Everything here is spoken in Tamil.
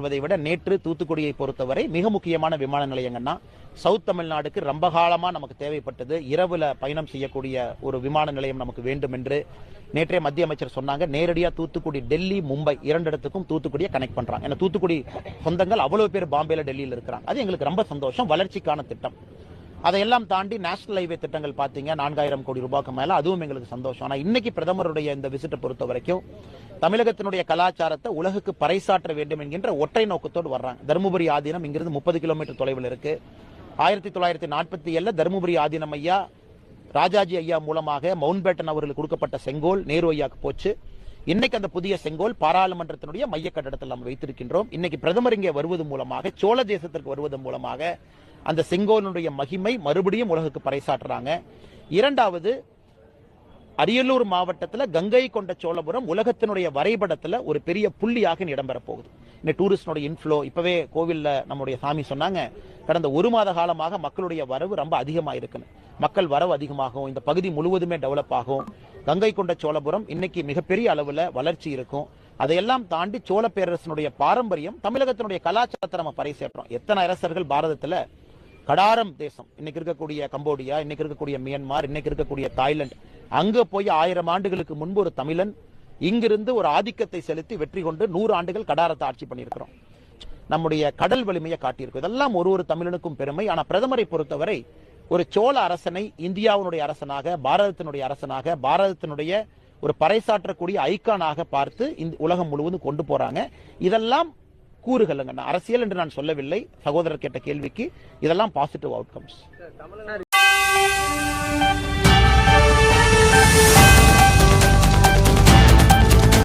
சொல்வதை விட நேற்று தூத்துக்குடியை பொறுத்தவரை மிக முக்கியமான விமான நிலையங்கன்னா சவுத் தமிழ்நாடுக்கு ரொம்ப காலமா நமக்கு தேவைப்பட்டது. இரவுல பயணம் செய்யக்கூடிய ஒரு விமான நிலையம் நமக்கு வேண்டும் என்று நேற்றே மத்திய அமைச்சர் சொன்னாங்க. நேரடியாக தூத்துக்குடி டெல்லி மும்பை இரண்டு இடத்துக்கும் தூத்துக்குடியை கனெக்ட் பண்ணுறாங்க ஏன்னா தூத்துக்குடி சொந்தங்கள் அவ்வளோ பேர் பாம்பேல டெல்லியில் இருக்கிறாங்க. அது எங்களுக்கு ரொம்ப சந்தோஷம் வளர்ச்சிக்கான திட்டம். அதையெல்லாம் தாண்டி நேஷனல் ஹைவே திட்டங்கள் பார்த்தீங்க நான்காயிரம் கோடி ரூபாய்க்கு மேலே. அதுவும் எங்களுக்கு சந்தோஷம். ஆனால் இன்னைக்கு பிரதமருடைய இந்த விசிட்டை பொறுத்த வரைக்கும் தமிழகத்தினுடைய கலாச்சாரத்தை உலகுக்கு பறைசாற்ற வேண்டும் என்கின்ற ஒற்றை நோக்கத்தோடு வர்றாங்க. தருமபுரி ஆதீனம் இங்கிருந்து முப்பது கிலோமீட்டர் தொலைவில் இருக்கு. ஆயிரத்தி தொள்ளாயிரத்தி நாற்பத்தி ஏழில் தருமபுரி ஆதீனம் ஐயா ராஜாஜி ஐயா மூலமாக மவுண்ட் பேட்டன் அவர்களுக்கு கொடுக்கப்பட்ட செங்கோல் நேரு ஐயாக்கு போச்சு. இன்னைக்கு அந்த புதிய செங்கோல் பாராளுமன்றத்தினுடைய மைய கட்டடத்தில் நாம் வைத்திருக்கின்றோம். இன்னைக்கு பிரதமர் இங்கே வருவது மூலமாக சோழ தேசத்திற்கு வருவது மூலமாக அந்த செங்கோலினுடைய மகிமை மறுபடியும் உலகுக்கு பறைசாற்றுறாங்க. இரண்டாவது அரியலூர் மாவட்டத்தில் கங்கை கொண்ட சோழபுரம் உலகத்தினுடைய வரைபடத்தில் ஒரு பெரிய புள்ளியாக இனி இடம்பெற போகுது இந்த டூரிஸ்டோட இன்ஃப்ளோ இப்போவே கோவில்ல நம்முடைய சாமி சொன்னாங்க கடந்த ஒரு மாத காலமாக மக்களுடைய வரவு ரொம்ப அதிகமாக இருக்குன்னு மக்கள் வரவு அதிகமாகும் இந்த பகுதி முழுவதுமே டெவலப் ஆகும். கங்கை கொண்ட சோழபுரம் இன்னைக்கு மிகப்பெரிய அளவில் வளர்ச்சி இருக்கும். அதையெல்லாம் தாண்டி சோழ பேரரசனுடைய பாரம்பரியம் தமிழகத்தினுடைய கலாச்சாரத்தை நம்ம பறை பறைசேற்றோம். எத்தனை அரசர்கள் பாரதத்தில் கடாரம் தேசம். இன்னைக்கு இருக்கக்கூடிய கம்போடியா இன்னைக்கு இருக்கக்கூடிய மியான்மார் இன்னைக்கு இருக்கக்கூடிய தாய்லாந்து. அங்க போய் ஆயிரம் ஆண்டுகளுக்கு முன்பு ஒரு தமிழன் இங்கிருந்து ஒரு ஆதிக்கத்தை செலுத்தி வெற்றி கொண்டு நூறு ஆண்டுகள் கடாரத்தை ஆட்சி பண்ணியிருக்கிறோம். நம்முடைய கடல் வலிமையை காட்டியிருக்கும். இதெல்லாம் ஒரு ஒரு தமிழனுக்கும் பெருமை. ஆனா பிரதமரை பொறுத்தவரை ஒரு சோழ அரசனை இந்தியாவினுடைய அரசனாக பாரதத்தினுடைய அரசனாக பாரதத்தினுடைய ஒரு பறைசாற்றக்கூடிய ஐக்கானாக பார்த்து இந்த உலகம் முழுவதும் கொண்டு போறாங்க. இதெல்லாம் கூறுகள் அரசியல் என்று நான் சொல்லவில்லை. சகோதரர் கேட்ட கேள்விக்கு இதெல்லாம் பாசிட்டிவ் அவுட்கம்ஸ்